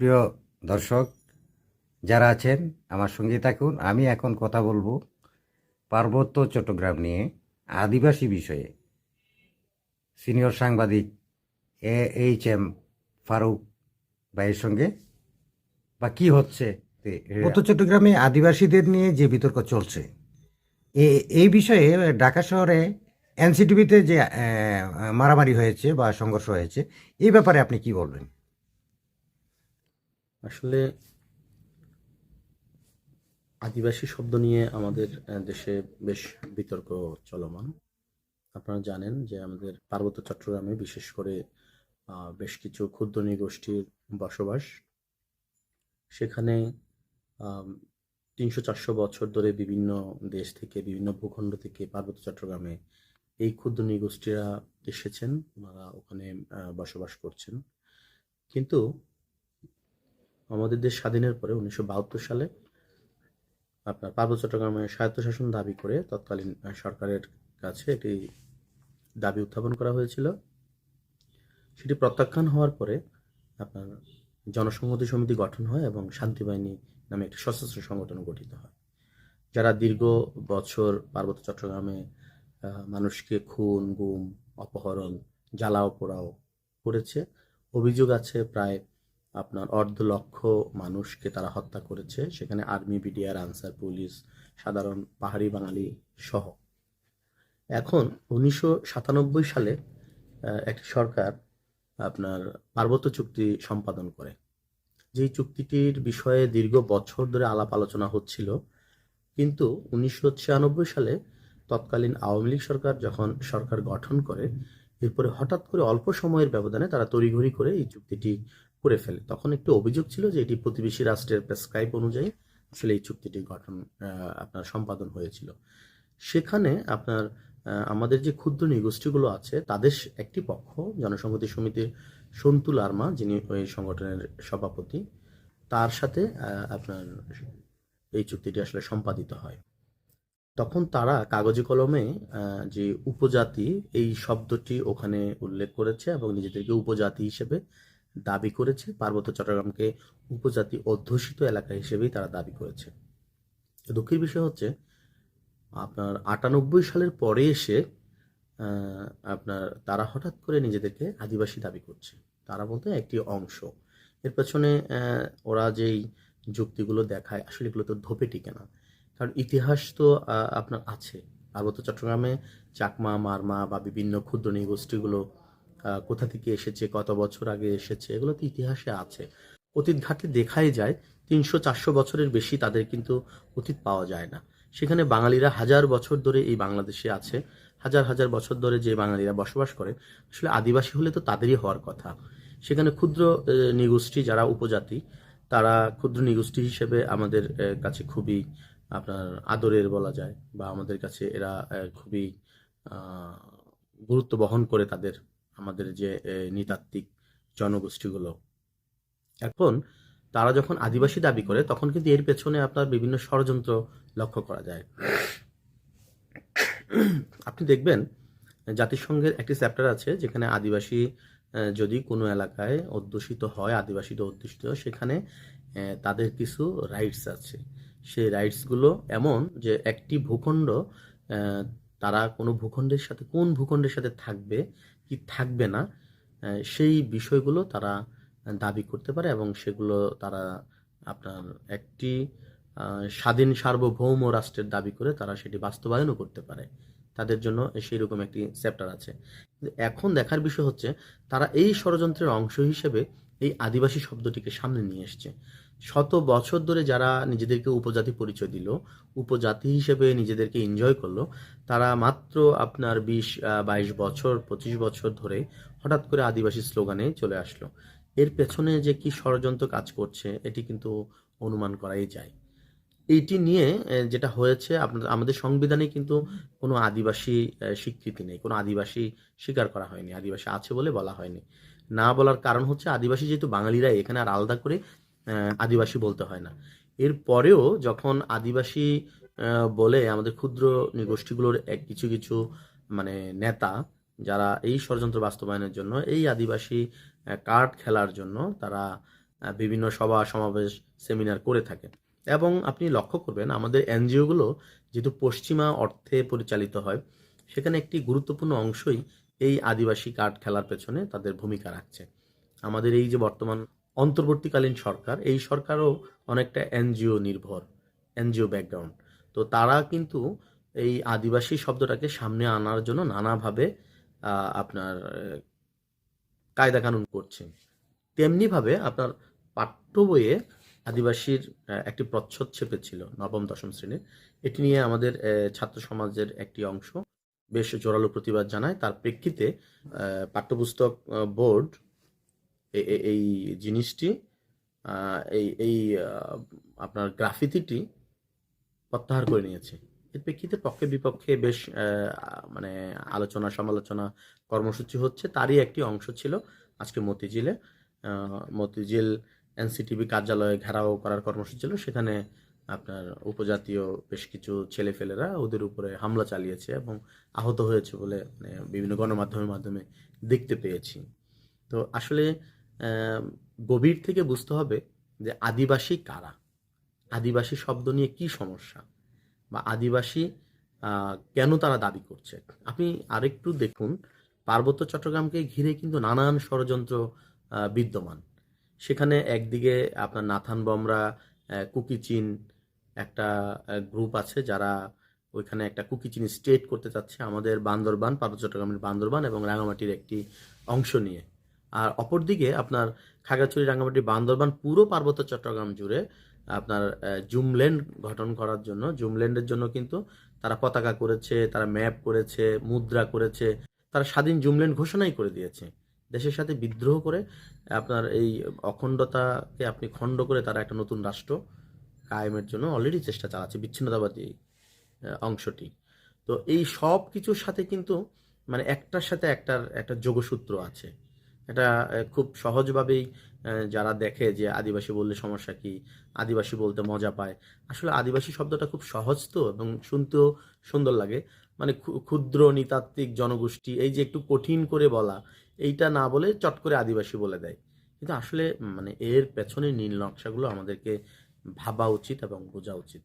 প্রিয় দর্শক, যারা আছেন, আমার সঙ্গে থাকুন। আমি এখন কথা বলব পার্বত্য চট্টগ্রাম নিয়ে আদিবাসী বিষয়ে। সিনিয়র সাংবাদিক এ এইচ এম ফারুক ভাইয়ের সঙ্গে। বা কি হচ্ছে? চট্টগ্রামে আদিবাসীদের নিয়ে যে বিতর্ক চলছে এই বিষয়ে ঢাকা শহরে এনসিটিভিতে যে মারামারি হয়েছে বা সংঘর্ষ হয়েছে, এই ব্যাপারে আপনি কি বলবেন? আসলে আদিবাসী শব্দ নিয়ে আমাদের দেশে বেশ বিতর্ক চলমান। আপনারা জানেন যে আমাদের পার্বত্য চট্টগ্রামে বিশেষ করে বেশ কিছু ক্ষুদ্র নৃগোষ্ঠীর বসবাস। সেখানে তিনশো চারশো বছর ধরে বিভিন্ন দেশ থেকে, বিভিন্ন ভূখণ্ড থেকে পার্বত্য চট্টগ্রামে এই ক্ষুদ্র নৃগোষ্ঠীরা এসেছেন। ওনারা ওখানে বসবাস করছেন। কিন্তু আমাদের দেশ স্বাধীনের পরে উনিশশো বাহাত্তর সালে আপনার পার্বত্য চট্টগ্রামে স্বায়ত্তশাসন দাবি করে তৎকালীন সরকারের কাছে একটি দাবি উত্থাপন করা হয়েছিল। সেটি প্রত্যাখ্যান হওয়ার পরে আপনার জনসংহতি সমিতি গঠন হয় এবং শান্তি বাহিনী নামে একটি সশস্ত্র সংগঠন গঠিত হয়। যারা দীর্ঘ বছর পার্বত্য চট্টগ্রামে মানুষকে খুন, গুম, অপহরণ, জ্বালাও পোড়াও করেছে, অভিযোগ আছে প্রায় আপনার অর্ধ লক্ষ মানুষকে তারা হত্যা করেছে। সেখানে আর্মি, বিডিআর, আনসার, পুলিশ, সাধারণ পাহাড়ি বাঙালি সহ। এখন উনিশশো সাতানব্বই সালে একটি সরকার আপনার পার্বত্য চুক্তি সম্পাদন করে। যেই চুক্তিটির বিষয়ে দীর্ঘ বছর ধরে আলাপ আলোচনা হচ্ছিল, কিন্তু উনিশশো ছিয়ানব্বই সালে তৎকালীন আওয়ামী লীগ সরকার যখন সরকার গঠন করে, এরপরে হঠাৎ করে অল্প সময়ের ব্যবধানে তারা তড়িঘড়ি করে এই চুক্তিটি করে ফেলে। তখন একটি অভিযোগ ছিল যে এটি প্রতিবেশী রাষ্ট্রের প্রেসক্রাইব অনুযায়ী আসলে এই চুক্তিটি গঠন আপনার সম্পাদন হয়েছিল। সেখানে আপনার আমাদের যে ক্ষুদ্র নৃগোষ্ঠীগুলো আছে, তাদের একটি পক্ষ, জনসংহতি সমিতির সন্তু লার্মা যিনি ওই সংগঠনের সভাপতি, তার সাথে আপনার এই চুক্তিটি আসলে সম্পাদিত হয়। তখন তারা কাগজে কলমে যে উপজাতি, এই শব্দটি ওখানে উল্লেখ করেছে এবং নিজেদেরকে উপজাতি হিসেবে দাবি করেছে। পার্বত্য চট্টগ্রামকে উপজাতি অধ্যুষিত এলাকা হিসেবেই তারা দাবি করেছে। দুঃখের বিষয় হচ্ছে আপনার আটানব্বই সালের পরে এসে আপনার তারা হঠাৎ করে নিজেদেরকে আদিবাসী দাবি করছে। তারা বলতে একটি অংশ। এর পেছনে ওরা যেই যুক্তিগুলো দেখায় আসলে এগুলো তো ধোপে টিকে না। কারণ ইতিহাস তো আপনার আছে। পার্বত্য চট্টগ্রামে চাকমা মারমা বা বিভিন্ন ক্ষুদ্র নৃগোষ্ঠীগুলো আহ, কোথা থেকে এসেছে, কত বছর আগে এসেছে এগুলো তো ইতিহাসে আছে। অতীত ঘাটে দেখাই যায়, তিনশো চারশো বছরের বেশি তাদের কিন্তু অতীত পাওয়া যায় না। সেখানে বাঙালিরা হাজার বছর ধরে এই বাংলাদেশে আছে, হাজার হাজার বছর ধরে যে বাঙালিরা বসবাস করে, আসলে আদিবাসী হলে তো তাদেরই হওয়ার কথা। সেখানে ক্ষুদ্র নৃগোষ্ঠী যারা উপজাতি, তারা ক্ষুদ্র নিগোষ্ঠী হিসেবে আমাদের কাছে খুবই আপনার আদরের বলা যায়, বা আমাদের কাছে এরা খুবই গুরুত্ব বহন করে তাদের আমাদের যে নৃতাত্ত্বিক জনগোষ্ঠীগুলো। এখন তারা যখন আদিবাসী দাবি করে, তখন কিন্তু এর পেছনে আপনার বিভিন্ন ষড়যন্ত্র লক্ষ্য করা যায়। আপনি দেখবেন, জাতিসংঘের একটি চ্যাপ্টার আছে, যেখানে আদিবাসী যদি কোনো এলাকায় অধ্যুষিত হয় আদিবাসীদের অধ্যুষিত সেখানে তাদের কিছু রাইটস আছে। সেই রাইটসগুলো এমন যে, একটি ভূখণ্ড তারা কোনো ভূখণ্ডের সাথে, কোন ভূখণ্ডের সাথে থাকবে কি থাকবে না সেই বিষয়গুলো তারা দাবি করতে পারে এবং সেগুলো তারা আপনার একটি স্বাধীন সার্বভৌম রাষ্ট্রের দাবি করে তারা সেটি বাস্তবায়নও করতে পারে। তাদের জন্য সেই রকম একটি চ্যাপ্টার আছে। এখন দেখার বিষয় হচ্ছে, তারা এই ষড়যন্ত্রের অংশ হিসেবে এই আদিবাসী শব্দটিকে সামনে নিয়ে এসছে। শত বছর ধরে যারা নিজেদেরকে উপজাতি পরিচয় দিল, উপজাতি হিসেবে নিজেদেরকে এনজয় করল, তারা মাত্র আপনার বিশ বাইশ বছর, পঁচিশ বছর ধরে হঠাৎ করে আদিবাসী স্লোগানে চলে আসলো। এর পেছনে যে কি ষড়যন্ত্র কাজ করছে, এটি কিন্তু অনুমান করাই যায়। এইটি নিয়ে যেটা হয়েছে, আপনার, আমাদের সংবিধানে কিন্তু কোনো আদিবাসী স্বীকৃতি নেই, কোনো আদিবাসী স্বীকার করা হয়নি, আদিবাসী আছে বলে বলা হয়নি। না বলার কারণ হচ্ছে আদিবাসী যেহেতু বাঙালিরা এখানে আর আলাদা করে আদিবাসী বলতে হয় না। এর পরেও যখন আদিবাসী বলে আমাদের ক্ষুদ্র গোষ্ঠীগুলোর এক কিছু কিছু মানে নেতা যারা এই ষড়যন্ত্র বাস্তবায়নের জন্য, এই আদিবাসী কার্ড খেলার জন্য তারা বিভিন্ন সভা, সমাবেশ, সেমিনার করে থাকে। এবং আপনি লক্ষ্য করবেন আমাদের এনজিওগুলো যেহেতু পশ্চিমা অর্থে পরিচালিত হয়, সেখানে একটি গুরুত্বপূর্ণ অংশই এই আদিবাসী কার্ড খেলার পেছনে তাদের ভূমিকা রাখছে। আমাদের এই যে বর্তমান অন্তর্বর্তীকালীন সরকার, এই সরকারও অনেকটা এনজিও নির্ভর, এনজিও ব্যাকগ্রাউন্ড। তো তারা কিন্তু এই আদিবাসী শব্দটাকে সামনে আনার জন্য নানাভাবে আপনার কায়দা কানুন করছে। তেমনিভাবে আপনার পাঠ্য বইয়ে আদিবাসীর একটি প্রচ্ছদ ছেপেছিল নবম, দশম শ্রেণির। এটি নিয়ে আমাদের ছাত্র সমাজের একটি অংশ। বেশ জোরালো প্রতিবাদ জানায়। তার প্রেক্ষিতে পাঠ্যপুস্তক বোর্ড এই জিনিসটি এই এই আপনার গ্রাফিতিটি প্রত্যাহার করে নিয়েছে। এর প্রেক্ষিতে পক্ষে বিপক্ষে বেশ মানে আলোচনা, সমালোচনা, কর্মসূচি হচ্ছে। তারই একটি অংশ ছিল আজকে মতিঝিলে। মতিঝিল এনসিটিভি কার্যালয়ে ঘেরাও করার কর্মসূচি ছিল। সেখানে আপনার উপজাতীয় বেশ কিছু ছেলেফেলেরা ওদের উপরে হামলা চালিয়েছে এবং আহত হয়েছে বলে মানে বিভিন্ন গণমাধ্যমের মাধ্যমে দেখতে পেয়েছি। তো আসলে গভীর থেকে বুঝতে হবে যে আদিবাসী কারা? আদিবাসী শব্দ নিয়ে কি সমস্যা? বা আদিবাসী কেন তারা দাবি করছে? আপনি আরেকটু দেখুন, পার্বত্য চট্টগ্রামকে ঘিরে কিন্তু নানান ষড়যন্ত্র বিদ্যমান। সেখানে একদিকে আপনার নাথান বমরা কুকিচিন একটা গ্রুপ আছে যারা ওইখানে একটা কুকিচিন স্টেট করতে চাচ্ছে আমাদের বান্দরবান, পার্বত্য চট্টগ্রামের বান্দরবান এবং রাঙামাটির একটি অংশ নিয়ে। আর অপরদিকে আপনার খাগড়াছড়ি রাঙামাটি বান্দরবান পুরো পার্বত্য চট্টগ্রাম জুড়ে আপনার জুমল্যান্ড গঠন করার জন্য জুমল্যান্ডের জন্য কিন্তু তারা পতাকা করেছে, তারা ম্যাপ করেছে, মুদ্রা করেছে, তারা স্বাধীন জুমল্যান্ড ঘোষণাই করে দিয়েছে। দেশের সাথে বিদ্রোহ করে আপনার এই অখণ্ডতাকে আপনি খণ্ড করে তারা একটা নতুন রাষ্ট্র কায়েমের জন্য অলরেডি চেষ্টা চালাচ্ছে, বিচ্ছিন্নতাবাদী অংশটি। তো এই সব কিছুর সাথে কিন্তু মানে একটার সাথে একটার একটা যোগসূত্র আছে। এটা খুব সহজভাবেই যারা দেখে যে আদিবাসী বললে সমস্যা কি, আদিবাসী বলতে মজা পায়, আসলে আদিবাসী শব্দটা খুব সহজ তো এবং শুনতেও সুন্দর লাগে। মানে ক্ষু- ক্ষুদ্র, নৃতাত্ত্বিক জনগোষ্ঠী, এই যে একটু কঠিন করে বলা, এইটা না বলে চট করে আদিবাসী বলে দেয়। কিন্তু আসলে মানে এর পেছনে নীল নকশাগুলো আমাদেরকে ভাবা উচিত এবং বোঝা উচিত।